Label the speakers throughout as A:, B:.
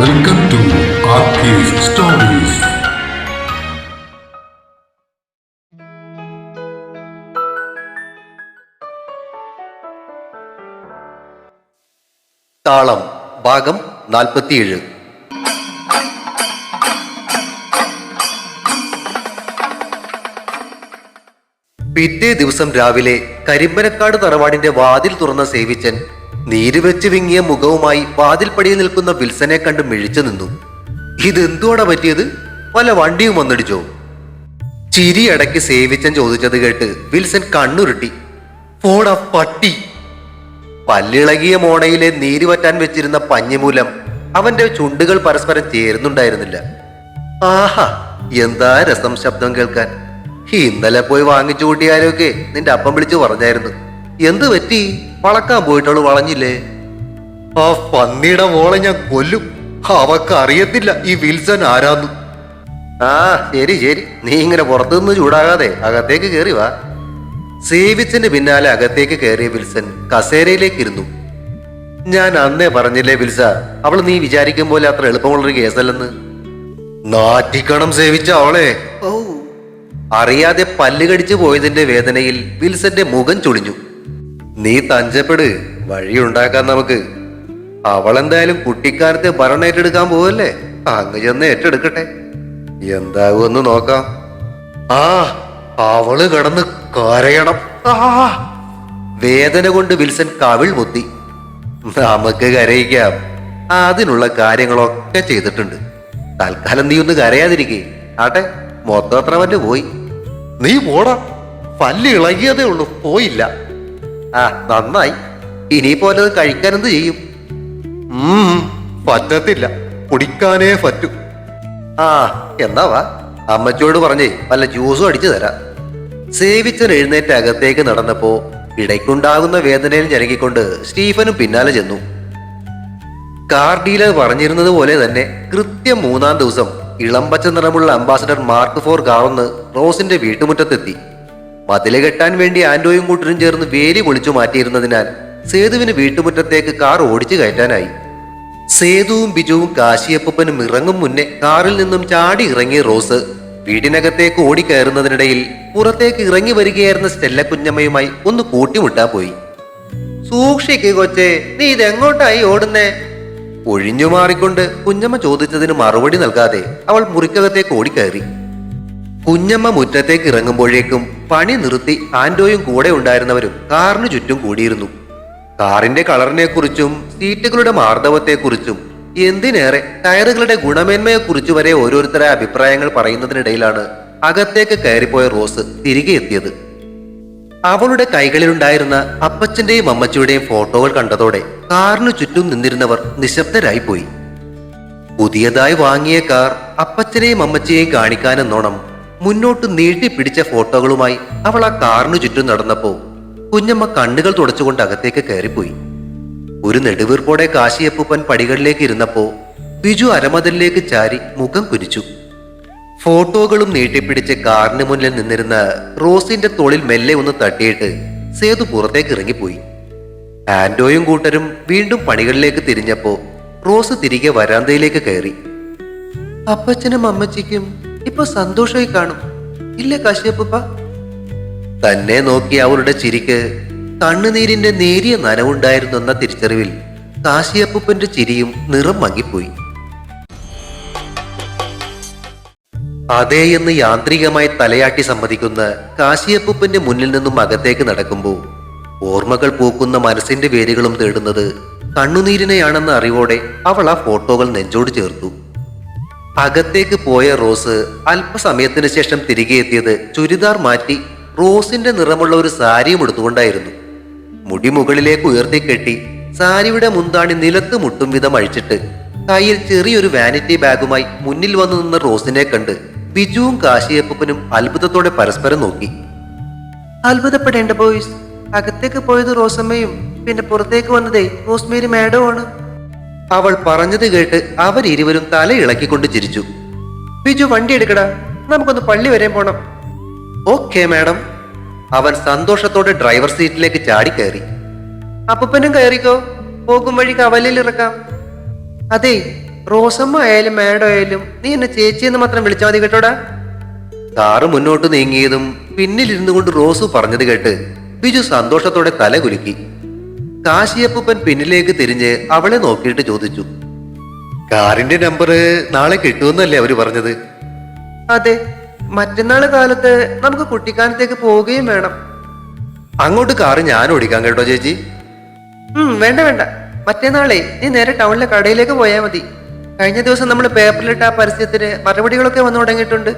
A: Welcome to stories.
B: താളം ഭാഗം നാൽപ്പത്തിയേഴ്. പിറ്റേ ദിവസം രാവിലെ കരിമ്പനക്കാട് തറവാടിന്റെ വാതിൽ തുറന്ന സേവിച്ചൻ നീരുവെച്ച് വിങ്ങിയ മുഖവുമായി വാതിൽപ്പടിയിൽ നിൽക്കുന്ന വിൽസനെ കണ്ട് മിഴിച്ചു നിന്നു. ഇതെന്തുവാടാ പറ്റിയത്? വല്ല വണ്ടിയും വന്നിടിച്ചോ? ചിരി അടക്കി സേവിച്ചൻ ചോദിച്ചത് കേട്ട് വിൽസൻ കണ്ണുരുട്ടി. പോടാ പട്ടി. പല്ലിളകിയ മോണയിലെ നീര് വറ്റാൻ വെച്ചിരുന്ന പഞ്ഞിമൂലം അവന്റെ ചുണ്ടുകൾ പരസ്പരം ചേരുന്നുണ്ടായിരുന്നില്ല. ആഹാ എന്താ രസം ശബ്ദം കേൾക്കാൻ? ഇന്നലെ പോയി വാങ്ങിച്ചു കൂട്ടിയാലൊക്കെ നിന്റെ അപ്പം വിളിച്ചു പറഞ്ഞായിരുന്നു. എന്ത് പറ്റി? വളക്കാൻ പോയിട്ടുള്ളു വളഞ്ഞില്ലേ? ആ പന്നിയുടെ മോളെ ഞാൻ കൊല്ലും. അവക്ക് അറിയത്തില്ല ഈ വിൽസൺ ആരാന്നു. ആ ശരി ശരി. നീ ഇങ്ങനെ പുറത്തുനിന്ന് ചൂടാകാതെ അകത്തേക്ക് കയറി വാ. സേവിച്ചന് പിന്നാലെ അകത്തേക്ക് കയറിയ വിൽസൺ കസേരയിലേക്ക് ഇരുന്നു ഞാൻ അന്നേ പറഞ്ഞില്ലേ വിൽസ അവൾ നീ വിചാരിക്കും പോലെ അത്ര എളുപ്പമുള്ളൊരു കേസല്ലെന്ന്. നാറ്റിക്കണം സേവിച്ച അവളെ. അറിയാതെ പല്ല് കടിച്ചു പോയതിന്റെ വേദനയിൽ വിൽസന്റെ മുഖം ചുളിഞ്ഞു. നീ തഞ്ചപ്പെട് വഴിയുണ്ടാക്കാം നമുക്ക്. അവളെന്തായാലും കുട്ടിക്കാലത്തെ ഭരണം ഏറ്റെടുക്കാൻ പോവല്ലേ? അങ്ങ് ചെന്ന് ഏറ്റെടുക്കട്ടെ. എന്താകുമെന്ന് നോക്കാം. ആ അവൾ കടന്ന് കരയണം. ആ വേദന കൊണ്ട് വിൽസൺ കവിൾ മുത്തി നമുക്ക് കരയിക്കാം. അതിനുള്ള കാര്യങ്ങളൊക്കെ ചെയ്തിട്ടുണ്ട്. തൽക്കാലം നീ ഒന്ന് കരയാതിരിക്കേ. ആട്ടെ മൊത്തം അത്ര പോയി. നീ പോടാ. പല്ലി ഇളകിയതേ ഉള്ളൂ. പോയില്ല. ആ നന്നായി. ഇനി അത് കഴിക്കാൻ എന്ത് ചെയ്യും പറ്റത്തില്ല. കുടിക്കാനേ പറ്റൂ. ആ എന്താവാ അമ്മച്ചിയോട് അമ്മച്ചോട് പറഞ്ഞേ വല്ല ജ്യൂസും അടിച്ചു തരാം. സേവിച്ചൻ എഴുന്നേറ്റ് അകത്തേക്ക് നടന്നപ്പോ ഇടയ്ക്കുണ്ടാകുന്ന വേദനയിൽ ഞരങ്ങിക്കൊണ്ട് സ്റ്റീഫനും പിന്നാലെ ചെന്നു. കാർ ഡീലർ പറഞ്ഞിരുന്നത് പോലെ തന്നെ കൃത്യം മൂന്നാം ദിവസം ഇളമ്പച്ച നിറമുള്ള അംബാസഡർ മാർക്ക് ഫോർ കാറൊന്ന് റോസിന്റെ വീട്ടുമുറ്റത്തെത്തി. മതിൽ കെട്ടാൻ വേണ്ടി ആൻഡോയും കൂട്ടരും ചേർന്ന് വേലി പൊളിച്ചു മാറ്റിയിരുന്നതിനാൽ സേതുവിന് വീട്ടുമുറ്റത്തേക്ക് കാർ ഓടിച്ചു കയറ്റാനായി. സേതുവും ബിജുവും കാശിയപ്പനും ഇറങ്ങും മുന്നേ കാറിൽ നിന്നും ചാടി ഇറങ്ങിയ റോസ് വീടിനകത്തേക്ക് ഓടിക്കയറുന്നതിനിടയിൽ പുറത്തേക്ക് ഇറങ്ങി വരികയായിരുന്ന സ്റ്റെല്ല കുഞ്ഞമ്മയുമായി ഒന്ന് കൂട്ടിമുട്ടാൻ പോയി. സൂക്ഷിക്ക് കൊച്ചേ നീ ഇതെങ്ങോട്ടായി ഓടുന്നേ? ഒഴിഞ്ഞു മാറിക്കൊണ്ട് കുഞ്ഞമ്മ ചോദിച്ചതിന് മറുപടി നൽകാതെ അവൾ മുറിക്കകത്തേക്ക് ഓടിക്കയറി. കുഞ്ഞമ്മ മുറ്റത്തേക്ക് ഇറങ്ങുമ്പോഴേക്കും പണി നിർത്തി ആൻഡോയും കൂടെ ഉണ്ടായിരുന്നവരും കാറിനു ചുറ്റും കൂടിയിരുന്നു. കാറിന്റെ കളറിനെക്കുറിച്ചും സീറ്റുകളുടെ മാർദ്ദവത്തെക്കുറിച്ചും എന്തിനേറെ ടയറുകളുടെ ഗുണമേന്മയെക്കുറിച്ച് വരെ ഓരോരുത്തരെ അഭിപ്രായങ്ങൾ പറയുന്നതിനിടയിലാണ് അകത്തേക്ക് കയറിപ്പോയ റോസ് തിരികെ എത്തിയത്. അവളുടെ കൈകളിലുണ്ടായിരുന്ന അപ്പച്ചന്റെയും അമ്മച്ചിയുടെയും ഫോട്ടോകൾ കണ്ടതോടെ കാറിനു ചുറ്റും നിന്നിരുന്നവർ നിശബ്ദരായി പോയി പുതിയതായി വാങ്ങിയ കാർ അപ്പച്ചനെയും അമ്മച്ചിയെയും കാണിക്കാനെന്നോണം മുന്നോട്ട് നീട്ടി പിടിച്ച ഫോട്ടോകളുമായി അവൾ ആ കാറിനു ചുറ്റും നടന്നപ്പോ കുഞ്ഞമ്മ കണ്ണുകൾ തുടച്ചുകൊണ്ട് അകത്തേക്ക് കയറിപ്പോയി. ഒരു നെടുവീർപ്പോടെ കാശിയപ്പൂപ്പൻ പടികളിലേക്ക് ഇരുന്നപ്പോ ബിജു അരമതിലേക്ക് ചാരി മുഖം കുരിച്ചു ഫോട്ടോകളും നീട്ടിപ്പിടിച്ച് കാറിന് മുന്നിൽ നിന്നിരുന്ന റോസിന്റെ തോളിൽ മെല്ലെ ഒന്ന് തട്ടിയിട്ട് സേതു പുറത്തേക്ക് ഇറങ്ങിപ്പോയി. ആൻഡോയും കൂട്ടരും വീണ്ടും പണികളിലേക്ക് തിരിഞ്ഞപ്പോ റോസ് തിരികെ വരാന്തയിലേക്ക് കയറി. അപ്പച്ചനും അമ്മച്ചിക്കും ഇപ്പൊ സന്തോഷമായി കാണും. ഇല്ലേ കാശ്യപ്പ തന്നെ നോക്കി അവളുടെ ചിരിക്ക് കണ്ണുനീരിന്റെ നേരിയ നനവുണ്ടായിരുന്നെന്ന തിരിച്ചറിവിൽ കാശിയപ്പൂപ്പന്റെ ചിരിയും നിറം മങ്ങിപ്പോയി. അതേ എന്ന് യാന്ത്രികമായി തലയാട്ടി സമ്മതിക്കുന്ന കാശിയപ്പൂപ്പന്റെ മുന്നിൽ നിന്നും അകത്തേക്ക് നടക്കുമ്പോൾ ഓർമ്മകൾ പൂക്കുന്ന മനസ്സിന്റെ വേരുകളും തേടുന്നത് കണ്ണുനീരിനെയാണെന്ന അറിവോടെ അവൾ ആ ഫോട്ടോകൾ നെഞ്ചോട് ചേർത്തു. അകത്തേക്ക് പോയ റോസ് അല്പസമയത്തിന് ശേഷം തിരികെ എത്തിയത് ചുരിദാർ മാറ്റി റോസിന്റെ നിറമുള്ള ഒരു സാരിയും എടുത്തുകൊണ്ടായിരുന്നു. മുടി മുകളിലേക്ക് ഉയർത്തിക്കെട്ടി സാരിയുടെ മുന്താണി നിലത്ത് മുട്ടും വിധം അഴിച്ചിട്ട് കയ്യിൽ ചെറിയൊരു വാനിറ്റി ബാഗുമായി മുന്നിൽ വന്നു നിന്ന റോസിനെ കണ്ട് ബിജുവും കാശിയപ്പനും അത്ഭുതത്തോടെ പരസ്പരം നോക്കി. അത്ഭുതപ്പെടേണ്ട ബോയ്സ് അകത്തേക്ക് പോയത് റോസമ്മയും പിന്നെ പുറത്തേക്ക് വന്നതേ റോസ്മേരി മാഡവും ആണ് അവൾ പറഞ്ഞത് കേട്ട് അവരിരുവരും തല ഇളക്കിക്കൊണ്ട് ചിരിച്ചു. ബിജു വണ്ടി എടുക്കടാ. നമുക്കൊന്ന് പള്ളി വരെ പോണം. Okay madam. അവൻ സന്തോഷത്തോടെ ഡ്രൈവർ സീറ്റിലേക്ക് ചാടി കയറി അപ്പനും കയറിക്കോ. പോകും വഴി കവലിൽ ഇറക്കാം. അതെ
C: റോസമ്മ ആയാലും മാഡം ആയാലും നീ എന്നെ ചേച്ചി എന്ന് മാത്രം വിളിച്ചാൽ മതി കേട്ടോടാ.
B: കാറ് മുന്നോട്ട് നീങ്ങിയതും പിന്നിലിരുന്നു കൊണ്ട് റോസു പറഞ്ഞത് കേട്ട് ബിജു സന്തോഷത്തോടെ തല കുലുക്കി. കാശിയപ്പൂപ്പൻ പിന്നിലേക്ക് തിരിഞ്ഞ് അവളെ നോക്കിയിട്ട് ചോദിച്ചു. കാറിന്റെ നമ്പർ നാളെ കിട്ടുമെന്നല്ലേ അവർ പറഞ്ഞത്?
C: അതെ മറ്റന്നാൾ കാലത്ത് നമുക്ക് കുട്ടിക്കാലത്തേക്ക് പോവുകയും വേണം.
B: അങ്ങോട്ട് കാറ് ഞാൻ ഓടിക്കാം കേട്ടോ ചേച്ചി.
C: ഉം വേണ്ട വേണ്ട. മറ്റന്നാളെ നീ നേരെ ടൗണിലെ കടയിലേക്ക് പോയാൽ മതി. കഴിഞ്ഞ ദിവസം നമ്മൾ പേപ്പറിലിട്ട ആ പരസ്യത്തിന് മറുപടികളൊക്കെ വന്നു തുടങ്ങിയിട്ടുണ്ട്.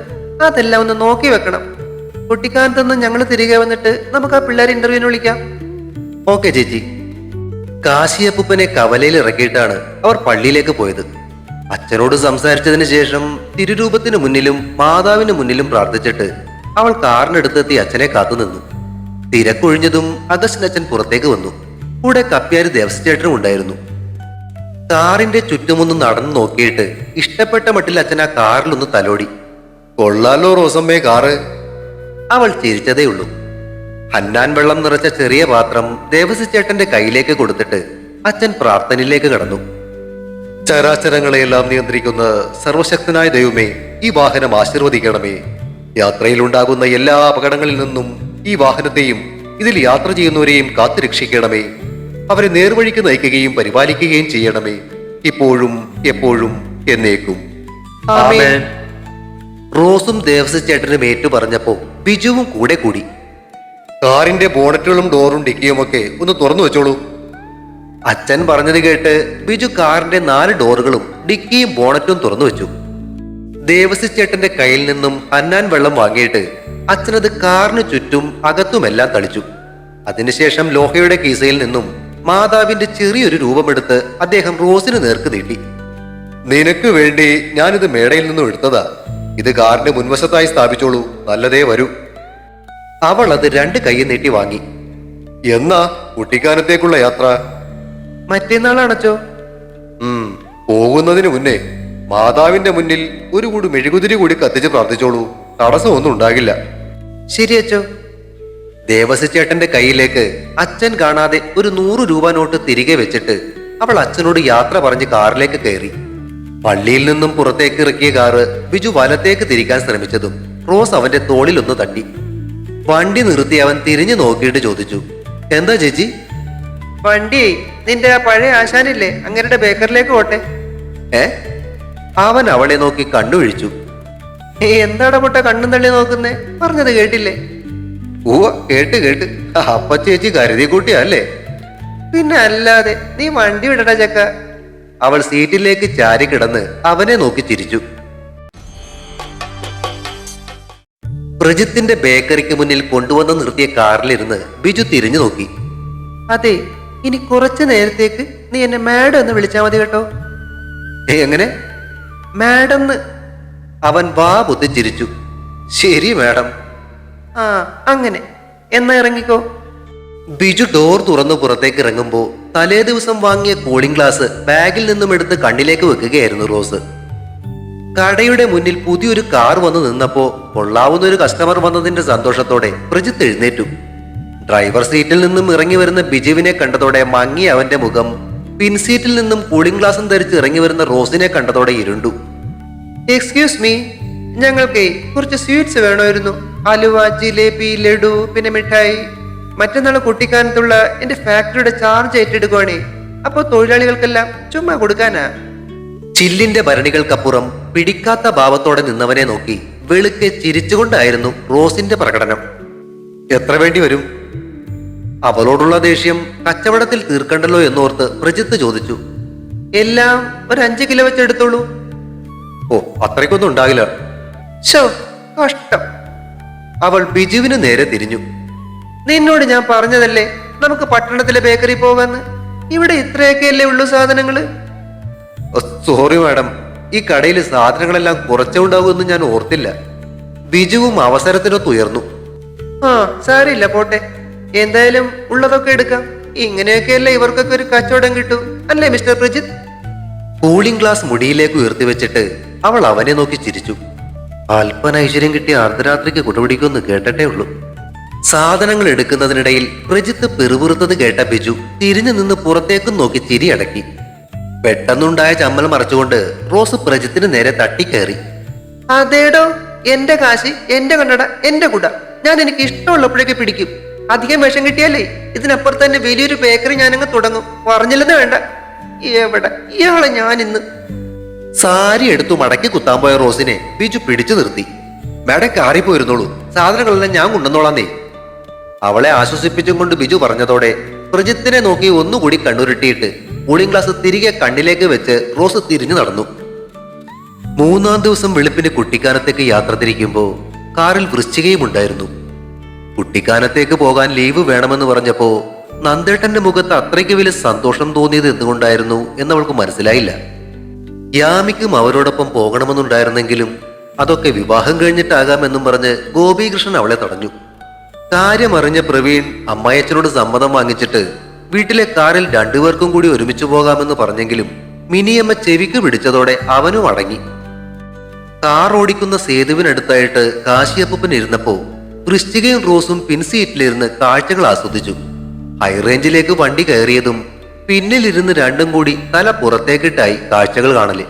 C: അതെല്ലാം ഒന്ന് നോക്കി വെക്കണം. കുട്ടിക്കാലത്തൊന്നും ഞങ്ങൾ തിരികെ വന്നിട്ട് നമുക്ക് ആ പിള്ളേരെ ഇന്റർവ്യൂവിന് വിളിക്കാം.
B: ഓക്കെ ചേച്ചി. കാശിയപ്പൂപ്പനെ കവലയിൽ ഇറക്കിയിട്ടാണ് അവർ പള്ളിയിലേക്ക് പോയത്. അച്ഛനോട് സംസാരിച്ചതിന് ശേഷം തിരുരൂപത്തിന് മുന്നിലും മാതാവിന് മുന്നിലും പ്രാർത്ഥിച്ചിട്ട് അവൾ കാറിനടുത്തെത്തി അച്ഛനെ കാത്തുനിന്നു തിരക്കൊഴിഞ്ഞതും അഗസ്റ്റിൻ അച്ഛൻ പുറത്തേക്ക് വന്നു. കൂടെ കപ്പ്യാരി ദേവസ്വേട്ടനും ഉണ്ടായിരുന്നു. കാറിന്റെ ചുറ്റുമൊന്ന് നടന്നു നോക്കിയിട്ട് ഇഷ്ടപ്പെട്ട മട്ടിൽ അച്ഛൻ ആ കാറിലൊന്ന് തലോടി. കൊള്ളാലോ റോസമ്മേ കാറ്. അവൾ ചിരിച്ചതേ ഉള്ളൂ ഹന്നാൻ വെള്ളം നിറച്ച ചെറിയ പാത്രം ദേവസി ചേട്ടന്റെ കയ്യിലേക്ക് കൊടുത്തിട്ട് അച്ഛൻ പ്രാർത്ഥനയിലേക്ക് കടന്നു. ചരാചരങ്ങളെയെല്ലാം നിയന്ത്രിക്കുന്ന സർവശക്തനായ ദൈവമേ ഈ വാഹനം ആശീർവദിക്കണമേ. യാത്രയിലുണ്ടാകുന്ന എല്ലാ അപകടങ്ങളിൽ നിന്നും ഈ വാഹനത്തെയും ഇതിൽ യാത്ര ചെയ്യുന്നവരെയും കാത്തുരക്ഷിക്കണമേ. അവരെ നേർവഴിക്ക് നയിക്കുകയും പരിപാലിക്കുകയും ചെയ്യണമേ. ഇപ്പോഴും എപ്പോഴും എന്നേക്കും. റോസും ദേവസി ചേട്ടനും ഏറ്റു പറഞ്ഞപ്പോ ബിജുവും കൂടെ കൂടി. കാറിന്റെ ബോണറ്റുകളും ഡോറും ഡിക്കിയും ഒക്കെ ഒന്ന് തുറന്നു വെച്ചോളൂ. അച്ഛൻ പറഞ്ഞത് കേട്ട് ബിജു കാറിന്റെ നാല് ഡോറുകളും ഡിക്കിയും ബോണറ്റും തുറന്നു വെച്ചു. ദേവസി ചേട്ടന്റെ കയ്യിൽ നിന്നും അന്നാൻ വെള്ളം വാങ്ങിയിട്ട് അച്ഛനത് കാറിന് ചുറ്റും അകത്തുമെല്ലാം തളിച്ചു. അതിനുശേഷം ലോഹയുടെ കീസയിൽ നിന്നും മാതാവിന്റെ ചെറിയൊരു രൂപമെടുത്ത് അദ്ദേഹം റോസിന് നേർക്ക് നീട്ടി. നിനക്ക് വേണ്ടി ഞാനിത് മേടയിൽ നിന്നും എടുത്തതാ. ഇത് കാറിന്റെ മുൻവശത്തായി സ്ഥാപിച്ചോളൂ. നല്ലതേ വരൂ. അവൾ അത് രണ്ട് കൈ നീട്ടി വാങ്ങി. എന്നാ കുട്ടിക്കാനത്തേക്കുള്ള യാത്ര?
C: മറ്റേന്നാളാണച്ചോ
B: ഉം, പോകുന്നതിന് മുന്നേ മാതാവിന്റെ മുന്നിൽ ഒരു കൂടി മെഴുകുതിരി കൂടി കത്തിച്ച് പ്രാർത്ഥിച്ചോളൂ. തടസ്സമൊന്നും ഉണ്ടാകില്ല.
C: ശരി അച്ചോ.
B: ദേവസി ചേട്ടന്റെ കയ്യിലേക്ക് അച്ഛൻ കാണാതെ ഒരു നൂറ് രൂപ നോട്ട് തിരികെ വെച്ചിട്ട് അവൾ അച്ഛനോട് യാത്ര പറഞ്ഞ് കാറിലേക്ക് കയറി. പള്ളിയിൽ നിന്നും പുറത്തേക്ക് ഇറക്കിയ കാറ് ബിജു വലത്തേക്ക് തിരിക്കാൻ ശ്രമിച്ചതും റോസ് അവന്റെ തോളിലൊന്ന് തട്ടി. വണ്ടി നിർത്തി അവൻ തിരിഞ്ഞു നോക്കിയിട്ട് ചോദിച്ചു. എന്താ ചേച്ചി?
C: വണ്ടി നിന്റെ ആ പഴയ ആശാനില്ലേ അങ്ങരുടെ ബേക്കറിലേക്ക് പോട്ടെ.
B: ഏ? അവൻ അവളെ നോക്കി കണ്ണുഴിച്ചു
C: എന്താടാ പൊട്ട കണ്ണും തള്ളി നോക്കുന്നേ? പറഞ്ഞത് കേട്ടില്ലേ?
B: ഓ കേട്ട് കേട്ട്. അപ്പ ചേച്ചി കരുതി കൂട്ടിയല്ലേ
C: പിന്നെ അല്ലാതെ നീ വണ്ടി വിടടാ ചക്ക.
B: അവൾ സീറ്റിലേക്ക് ചാരി കിടന്ന് അവനെ നോക്കി ചിരിച്ചു. പ്രജിത്തിന്റെ ബേക്കറിക്ക് മുന്നിൽ കൊണ്ടുവന്ന് നിർത്തിയ കാറിലിരുന്ന് ബിജു തിരിഞ്ഞു നോക്കി.
C: അതെ ഇനി കുറച്ചു നേരത്തേക്ക് നീ എന്നെ മാഡം എന്ന് വിളിച്ചാൽ മതി കേട്ടോ.
B: എങ്ങനെ?
C: മാഡം
B: അവൻ വാ ചിരിച്ചു. ശരി മാഡം.
C: ആ അങ്ങനെ. എന്നാ ഇറങ്ങിക്കോ.
B: ബിജു ഡോർ തുറന്ന് പുറത്തേക്ക് ഇറങ്ങുമ്പോ തലേ ദിവസം വാങ്ങിയ കൂളിംഗ് ഗ്ലാസ് ബാഗിൽ നിന്നും എടുത്ത് കണ്ണിലേക്ക് വെക്കുകയായിരുന്നു റോസ്. കടയുടെ മുന്നിൽ പുതിയൊരു കാർ വന്ന് നിന്നപ്പോ കൊള്ളാവുന്ന ഒരു കസ്റ്റമർ വന്നതിന്റെ സന്തോഷത്തോടെ പ്രജിത്ത് എഴുന്നേറ്റു. ഡ്രൈവർ സീറ്റിൽ നിന്നും ഇറങ്ങി വരുന്ന ബിജുവിനെ കണ്ടതോടെ മങ്ങി അവന്റെ മുഖം പിൻസീറ്റിൽ നിന്നും കൂളിംഗ് ഗ്ലാസും ധരിച്ച് ഇറങ്ങി വരുന്ന റോസിനെ കണ്ടതോടെ ഇരുണ്ടു.
C: എക്സ്ക്യൂസ് മീ ഞങ്ങൾക്ക് കുറച്ച് സ്വീറ്റ്സ് വേണമായിരുന്നു. അലുവ ജിലേബി ലഡു പിന്നെ മിഠായി. മറ്റന്നാൾ കുട്ടിക്കാനത്തുള്ള എന്റെ ഫാക്ടറിയുടെ ചാർജ് ഏറ്റെടുക്കുവാണേ. അപ്പൊ തൊഴിലാളികൾക്കെല്ലാം ചുമ്മാ കൊടുക്കാനാ?
B: ചില്ലിന്റെ ഭരണികൾക്കപ്പുറം പിടിക്കാത്ത ഭാവത്തോടെ നിന്നവനെ നോക്കി വെളുക്കെ ചിരിച്ചുകൊണ്ടായിരുന്നു റോസിന്റെ പ്രകടനം. എത്ര വേണ്ടി വരും? അവളോടുള്ള ദേഷ്യം കച്ചവടത്തിൽ തീർക്കണ്ടല്ലോ എന്നോർത്ത് പ്രജിത്ത് ചോദിച്ചു.
C: എല്ലാം ഒരു അഞ്ച് കിലോ വെച്ച് എടുത്തോളൂ.
B: ഓ അത്രയ്ക്കൊന്നും ഉണ്ടാകില്ല.
C: കഷ്ടം.
B: അവൾ ബിജുവിന് നേരെ തിരിഞ്ഞു.
C: നിന്നോട് ഞാൻ പറഞ്ഞതല്ലേ നമുക്ക് പട്ടണത്തിലെ ബേക്കറി പോകാന്ന് ഇവിടെ ഇത്രയൊക്കെയല്ലേ ഉള്ളൂ സാധനങ്ങൾ.
B: "ഓ, സോറി മാഡം. ഈ കടയിൽ സാധനങ്ങളെല്ലാം കുറച്ചേ ഉണ്ടാകുമെന്ന് ഞാൻ ഓർത്തില്ല. ബിജുവും അവസരത്തിനൊത്ത് ഉയർന്നു.
C: ആ സാരില്ല പോട്ടെ. എന്തായാലും ഉള്ളതൊക്കെ എടുക്കാം. ഇങ്ങനെയൊക്കെയല്ലേ ഇവർക്കൊക്കെ ഒരു കച്ചവടം കിട്ടൂ. അല്ലേ മിസ്റ്റർ പ്രജിത്
B: കൂളിംഗ് ഗ്ലാസ് മുടിയിലേക്ക് ഉയർത്തി വെച്ചിട്ട് അവൾ അവനെ നോക്കി ചിരിച്ചു. അല്പന ഐശ്വര്യം കിട്ടിയ അർദ്ധരാത്രിക്ക് കുടപിടിക്കുമെന്ന് കേട്ടട്ടേ ഉള്ളൂ. സാധനങ്ങൾ എടുക്കുന്നതിനിടയിൽ പ്രജിത്ത് പെറുപുറത്തത് കേട്ട ബിജു തിരിഞ്ഞു നിന്ന് പുറത്തേക്കും നോക്കി ചിരി അടക്കി പെട്ടെന്നുണ്ടായ ചമ്മൽ മറച്ചുകൊണ്ട് റോസ് പ്രജിത്തിന് നേരെ തട്ടിക്കയറി.
C: അതേടോ എന്റെ കാശി എന്റെ കണ്ണട എന്റെ കുട. ഞാൻ എനിക്ക് ഇഷ്ടമുള്ളപ്പോഴേക്ക് പിടിക്കും. അധികം വിഷം കിട്ടിയാലേ ഇതിനപ്പുറത്ത് തന്നെ വലിയൊരു ബേക്കറി ഞാനങ്ങ് തുടങ്ങും. പറഞ്ഞില്ലെന്ന് വേണ്ട. എവിടെ? ഇയാളെ ഞാൻ ഇന്ന്
B: സാരി എടുത്തു മടക്കി കുത്താൻ പോയ റോസിനെ ബിജു പിടിച്ചു നിർത്തി. മേടം കാറിപ്പോയിരുന്നോളൂ. സാധനങ്ങളെല്ലാം ഞാൻ കൊണ്ടുവന്നോളാന്നേ. അവളെ ആശ്വസിപ്പിച്ചും കൊണ്ട് ബിജു പറഞ്ഞതോടെ പ്രജിത്തിനെ നോക്കി ഒന്നുകൂടി കണ്ണുരുട്ടിയിട്ട് കൂളിംഗ് ഗ്ലാസ് തിരികെ കണ്ണിലേക്ക് വെച്ച് റോസ് തിരിഞ്ഞു നടന്നു. മൂന്നാം ദിവസം വെളുപ്പിന് കുട്ടിക്കാനത്തേക്ക് യാത്ര തിരിക്കുമ്പോൾ കാറിൽ വൃശ്ചികയും ഉണ്ടായിരുന്നു കുട്ടിക്കാനത്തേക്ക് പോകാൻ ലീവ് വേണമെന്ന് പറഞ്ഞപ്പോ നന്ദേട്ടന്റെ മുഖത്ത് അത്രയ്ക്ക് വലിയ സന്തോഷം തോന്നിയത് എന്തുകൊണ്ടായിരുന്നു എന്നവൾക്ക് മനസ്സിലായില്ല. യാമിക്കും അവരോടൊപ്പം പോകണമെന്നുണ്ടായിരുന്നെങ്കിലും അതൊക്കെ വിവാഹം കഴിഞ്ഞിട്ടാകാമെന്നും പറഞ്ഞ് ഗോപീകൃഷ്ണൻ അവളെ തടഞ്ഞു. കാര്യമറിഞ്ഞ പ്രവീൺ അമ്മായച്ചനോട് സമ്മതം വാങ്ങിച്ചിട്ട് വീട്ടിലെ കാറിൽ രണ്ടുപേർക്കും കൂടി ഒരുമിച്ച് പോകാമെന്ന് പറഞ്ഞെങ്കിലും മിനിയമ്മ ചെവിക്ക് പിടിച്ചതോടെ അവനും അടങ്ങി. കാർ ഓടിക്കുന്ന സേതുവിനടുത്തായിട്ട് കാശിയപ്പൻ ഇരുന്നപ്പോ വൃശ്ചികയും റോസും പിൻസീറ്റിലിരുന്ന് കാഴ്ചകൾ ആസ്വദിച്ചു. ഹൈറേഞ്ചിലേക്ക് വണ്ടി കയറിയതും പിന്നിലിരുന്ന് രണ്ടും കൂടി തല പുറത്തേക്കിട്ടായി കാഴ്ചകൾ കാണൽ.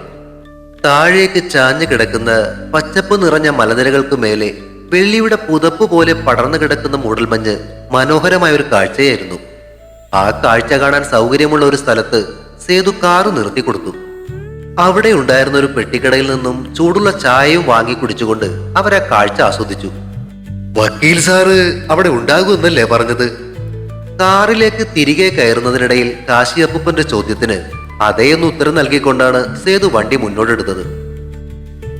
B: താഴേക്ക് ചാഞ്ഞു കിടക്കുന്ന പച്ചപ്പ് നിറഞ്ഞ മലനിരകൾക്ക് മേലെ വെള്ളിയുടെ പുതപ്പ് പോലെ പടർന്നു കിടക്കുന്ന മൂടൽമഞ്ഞ് മനോഹരമായ ഒരു കാഴ്ചയായിരുന്നു. ആ കാഴ്ച കാണാൻ സൗകര്യമുള്ള ഒരു സ്ഥലത്ത് സേതു കാറ് നിർത്തി കൊടുത്തു. അവിടെ ഉണ്ടായിരുന്ന ഒരു പെട്ടിക്കടയിൽ നിന്നും ചൂടുള്ള ചായയും വാങ്ങി കുടിച്ചുകൊണ്ട് അവർ ആ കാഴ്ച ആസ്വദിച്ചു. വക്കീൽ സാറ് അവിടെ ഉണ്ടാകുമെന്നല്ലേ പറഞ്ഞത്? കാറിലേക്ക് തിരികെ കയറുന്നതിനിടയിൽ കാശിയപ്പൂപ്പന്റെ ചോദ്യത്തിന് അതേയൊന്ന് ഉത്തരം നൽകിക്കൊണ്ടാണ് സേതു വണ്ടി മുന്നോട്ടെടുത്തത്.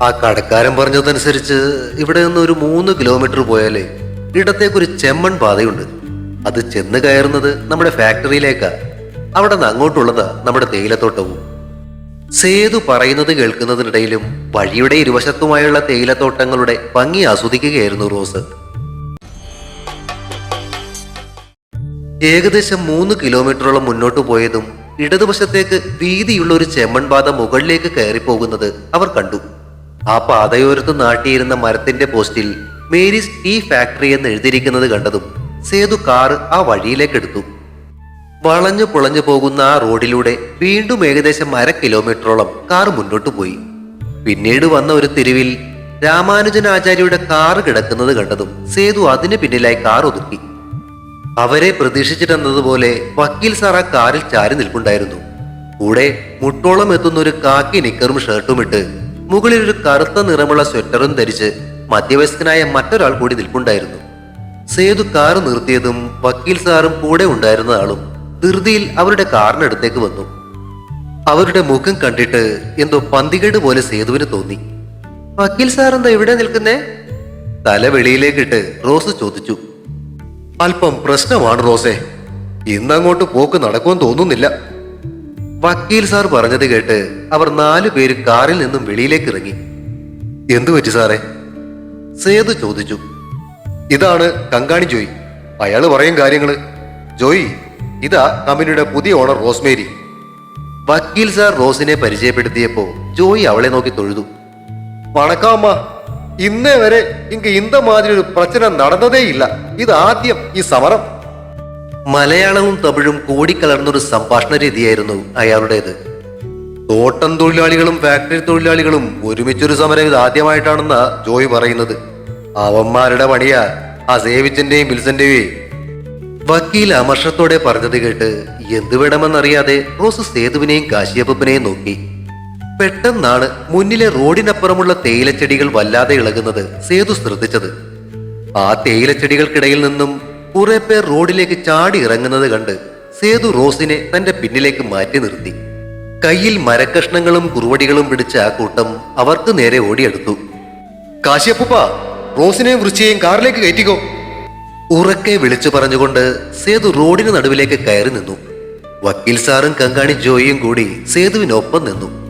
B: ആ കടക്കാരൻ പറഞ്ഞതനുസരിച്ച് ഇവിടെ നിന്ന് ഒരു മൂന്ന് കിലോമീറ്റർ പോയാലേ ഇടത്തേക്കൊരു ചെമ്മൺ പാതയുണ്ട്. അത് ചെന്ന് കയറുന്നത് നമ്മുടെ ഫാക്ടറിയിലേക്കാ. അവിടെ നിന്ന് അങ്ങോട്ടുള്ളത് നമ്മുടെ തേയിലത്തോട്ടവും. സേതു പറയുന്നത് കേൾക്കുന്നതിനിടയിലും വഴിയുടെ ഇരുവശത്തുമായുള്ള തേയിലത്തോട്ടങ്ങളുടെ ഭംഗി ആസ്വദിക്കുകയായിരുന്നു റോസ്. ഏകദേശം മൂന്ന് കിലോമീറ്ററോളം മുന്നോട്ട് പോയതും ഇടതുവശത്തേക്ക് വീതിയുള്ള ഒരു ചെമ്മൺ പാത മുകളിലേക്ക് കയറിപ്പോകുന്നത് അവർ കണ്ടു. ആ പാതയോരത്ത് നാട്ടിയിരുന്ന മരത്തിന്റെ പോസ്റ്റിൽ മേരീസ് ടീ ഫാക്ടറി എന്ന് എഴുതിയിരിക്കുന്നത് കണ്ടതും സേതു കാറ് ആ വഴിയിലേക്ക് എടുത്തു. വളഞ്ഞു പുളഞ്ഞു പോകുന്ന ആ റോഡിലൂടെ വീണ്ടും ഏകദേശം അര കിലോമീറ്ററോളം കാർ മുന്നോട്ട് പോയി. പിന്നീട് വന്ന ഒരു തെരുവിൽ രാമാനുജൻ ആചാര്യയുടെ കാറ് കിടക്കുന്നത് കണ്ടതും സേതു അതിന് പിന്നിലായി കാർ ഒതുക്കി. അവരെ പ്രതീക്ഷിച്ചിട്ടെന്നതുപോലെ വക്കീൽ സാർ ആ കാറിൽ ചാരി നിൽപ്പുണ്ടായിരുന്നു. കൂടെ മുട്ടോളം എത്തുന്ന ഒരു കാക്കി നിക്കറും ഷർട്ടും ഇട്ട് മുകളിൽ ഒരു കറുത്ത നിറമുള്ള സ്വെറ്ററും ധരിച്ച് മധ്യവയസ്കനായ മറ്റൊരാൾ കൂടി നിൽപ്പുണ്ടായിരുന്നു. സേതു കാർ നിർത്തിയതും വക്കീൽ സാറും കൂടെ ഉണ്ടായിരുന്ന ആളും ധൃതിയിൽ അവരുടെ കാറിനടുത്തേക്ക് വന്നു. അവരുടെ മുഖം കണ്ടിട്ട് എന്തോ പന്തികേട് പോലെ സേതുവിന് തോന്നി.
C: വക്കീൽ സാർ എന്താ ഇവിടെ നിൽക്കുന്നേ?
B: തല വെളിയിലേക്കിട്ട് റോസ് ചോദിച്ചു. അല്പം പ്രശ്നമാണ് റോസേ. ഇന്നങ്ങോട്ട് പോക്ക് നടക്കുമെന്ന് തോന്നുന്നില്ല. വക്കീൽ സാർ പറഞ്ഞത് കേട്ട് അവർ നാലു പേര് കാറിൽ നിന്നും വെളിയിലേക്ക് ഇറങ്ങി. എന്തു പറ്റി സാറേ? സേതു ചോദിച്ചു. ഇതാണ് കങ്കാണി ജോയി. അയാൾ പറയും കാര്യങ്ങൾ. ജോയി ഇതാ കമ്പനിയുടെ പുതിയ ഓണർ റോസ്മേരി. വക്കീൽ സാർ റോസിനെ പരിചയപ്പെടുത്തിയപ്പോ ജോയി അവളെ നോക്കി തൊഴുതു. വണക്കാമ്മ ഇന്നേ വരെ ഇങ്ങ ഇന്ത മാതിരി ഒരു പ്രശ്നം നടന്നതേ ഇല്ല ഇത് ആദ്യം ഈ സമരം. മലയാളവും തമിഴും കൂടിക്കലർന്നൊരു സംഭാഷണ രീതിയായിരുന്നു അയാളുടേത്. തോട്ടം തൊഴിലാളികളും ഫാക്ടറി തൊഴിലാളികളും ഒരുമിച്ചൊരു സമരം ഇത് ആദ്യമായിട്ടാണെന്നാ ജോയി പറയുന്നത്. അവന്മാരുടെ പണിയാ. ആ സേവിച്ചന്റെയും വിൽസന്റെയും വക്കീൽ അമർഷത്തോടെ പറഞ്ഞത് കേട്ട് എന്തു വേണമെന്നറിയാതെ റോസ് സേതുവിനെയും കാശിയപ്പനെയും നോക്കി. പെട്ടെന്നാണ് മുന്നിലെ റോഡിനപ്പുറമുള്ള തേയിലച്ചെടികൾ വല്ലാതെ ഇളകുന്നത് സേതു ശ്രദ്ധിച്ചത്. ആ തേയിലച്ചെടികൾക്കിടയിൽ നിന്നും കുറെ പേർ റോഡിലേക്ക് ചാടി ഇറങ്ങുന്നത് കണ്ട് സേതു റോസിനെ തന്റെ പിന്നിലേക്ക് മാറ്റി നിർത്തി. കയ്യിൽ മരക്കഷ്ണങ്ങളും കുറുവടികളും പിടിച്ച ആ കൂട്ടം അവർക്ക് നേരെ ഓടിയെടുത്തു. കാശിയപ്പൂപ്പ റോസിനെയും വൃശ്ചിയെയും കാറിലേക്ക് കയറ്റിക്കോ. ഉറക്കെ വിളിച്ചു പറഞ്ഞുകൊണ്ട് സേതു റോഡിന് നടുവിലേക്ക് കയറി നിന്നു. വക്കീൽ സാറും കങ്കാണി ജോയിയും കൂടി സേതുവിനൊപ്പം നിന്നു.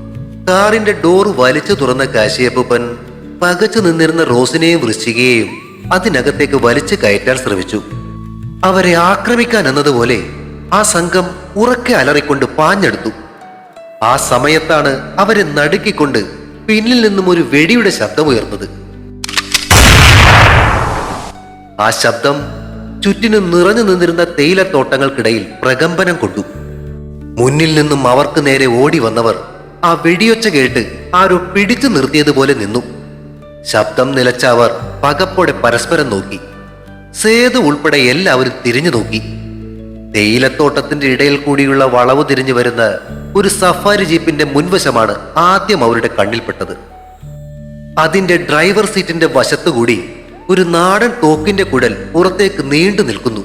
B: കാറിന്റെ ഡോർ വലിച്ചു തുറന്ന കാശിയപ്പൻ പകച്ചു നിന്നിരുന്ന റോസിനെയും വൃശ്ചികയെയും അതിനകത്തേക്ക് വലിച്ചു കയറ്റാൻ ശ്രമിച്ചു. അവരെ ആക്രമിക്കാൻ എന്നതുപോലെ ആ സംഘം ഉറക്കെ അലറിക്കൊണ്ട് പാഞ്ഞെടുത്തു. ആ സമയത്താണ് അവരെ നടുക്കിക്കൊണ്ട് പിന്നിൽ നിന്നും ഒരു വെടിയുടെ ശബ്ദമുയർന്നത്. ആ ശബ്ദം ചുറ്റിനും നിറഞ്ഞു നിന്നിരുന്ന തേയിലത്തോട്ടങ്ങൾക്കിടയിൽ പ്രകമ്പനം കൊണ്ടു. മുന്നിൽ നിന്നും അവർക്ക് നേരെ ഓടി വന്നവർ ആ വെടിയൊച്ച കേട്ട് ആരോ പിടിച്ചു നിർത്തിയതുപോലെ നിന്നു. ശബ്ദം നിലച്ച അവർ പകപ്പോടെ പരസ്പരം നോക്കി. സേതു ഉൾപ്പെടെ എല്ലാവരും തിരിഞ്ഞു നോക്കി. തേയിലത്തോട്ടത്തിന്റെ ഇടയിൽ കൂടിയുള്ള വളവ് തിരിഞ്ഞു വരുന്ന ഒരു സഫാരി ജീപ്പിന്റെ മുൻവശമാണ് ആദ്യം അവരുടെ കണ്ണിൽപ്പെട്ടത്. അതിന്റെ ഡ്രൈവർ സീറ്റിന്റെ വശത്തുകൂടി ഒരു നാടൻ തോക്കിന്റെ കുഴൽ പുറത്തേക്ക് നീണ്ടു നിൽക്കുന്നു.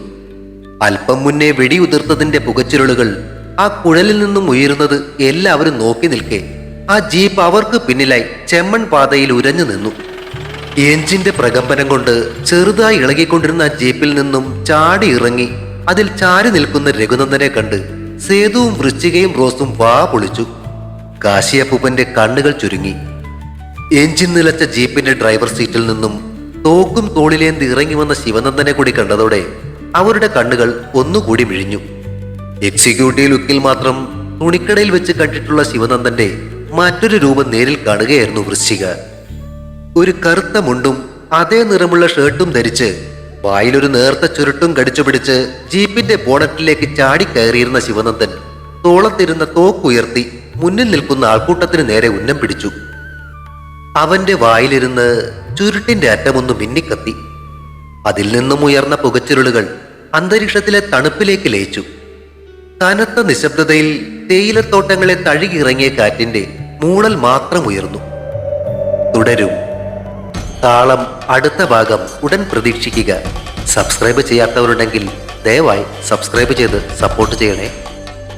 B: അല്പം മുന്നേ വെടിയുതിർത്തതിന്റെ പുകച്ചുരുളുകൾ ആ കുഴലിൽ നിന്നും ഉയരുന്നത് എല്ലാവരും നോക്കി നിൽക്കെ. ആ ജീപ്പ് അവർക്ക് പിന്നിലായി ചെമ്മൺ പാതയിൽ ഉരഞ്ഞു നിന്നു. എഞ്ചിന്റെ പ്രകമ്പനം കൊണ്ട് ചെറുതായി ഇളകിക്കൊണ്ടിരുന്ന ആ ജീപ്പിൽ നിന്നും ചാടി ഇറങ്ങി അതിൽ ചാരി നിൽക്കുന്ന രഘുനന്ദനെ കണ്ട് സേതുവും വൃശ്ചികയും റോസും വാ പൊളിച്ചു. കാശിയപ്പൂപ്പന്റെ കണ്ണുകൾ ചുരുങ്ങി. എഞ്ചിൻ നിലച്ച ജീപ്പിന്റെ ഡ്രൈവർ സീറ്റിൽ നിന്നും തോക്കും തോളിലേന്തി ഇറങ്ങി വന്ന ശിവനന്ദനെ കൂടി കണ്ടതോടെ അവരുടെ കണ്ണുകൾ ഒന്നുകൂടി മിഴിഞ്ഞു. എക്സിക്യൂട്ടീവ് ലുക്കിൽ മാത്രം തുണിക്കടയിൽ വെച്ച് കണ്ടിട്ടുള്ള ശിവനന്ദന്റെ മറ്റൊരു രൂപം നേരിൽ കാണുകയായിരുന്നു വൃശ്ചിക. ഒരു കറുത്ത മുണ്ടും അതേ നിറമുള്ള ഷർട്ടും ധരിച്ച് വായിലൊരു നേർത്ത ചുരുട്ടും കടിച്ചു പിടിച്ച് ജീപ്പിന്റെ ബോണറ്റിലേക്ക് ചാടിക്കയറിയിരുന്ന ശിവനന്ദൻ തോളത്തിരുന്ന തോക്കുയർത്തി മുന്നിൽ നിൽക്കുന്ന ആൾക്കൂട്ടത്തിന് നേരെ ഉന്നം പിടിച്ചു. അവന്റെ വായിലിരുന്ന് ചുരുട്ടിന്റെ അറ്റമൊന്ന് മിന്നിക്കത്തി. അതിൽ നിന്നും ഉയർന്ന പുകച്ചുരുളുകൾ അന്തരീക്ഷത്തിലെ തണുപ്പിലേക്ക് ലയിച്ചു. കനത്ത നിശബ്ദതയിൽ തേയിലത്തോട്ടങ്ങളെ തഴുകിയിറങ്ങിയ കാറ്റിന്റെ മൂളൽ മാത്രം ഉയർന്നു. തുടരും. താളം അടുത്ത ഭാഗം ഉടൻ പ്രതീക്ഷിക്കുക. സബ്സ്ക്രൈബ് ചെയ്യാത്തവരുണ്ടെങ്കിൽ ദയവായി സബ്സ്ക്രൈബ് ചെയ്ത് സപ്പോർട്ട് ചെയ്യണേ.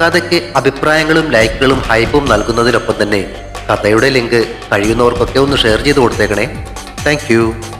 B: കഥയ്ക്ക് അഭിപ്രായങ്ങളും ലൈക്കുകളും ഹൈപ്പും നൽകുന്നതിനൊപ്പം തന്നെ കഥയുടെ ലിങ്ക് കഴിയുന്നവർക്കൊക്കെ ഒന്ന് ഷെയർ ചെയ്ത് കൊടുത്തേക്കണേ.
A: Thank you.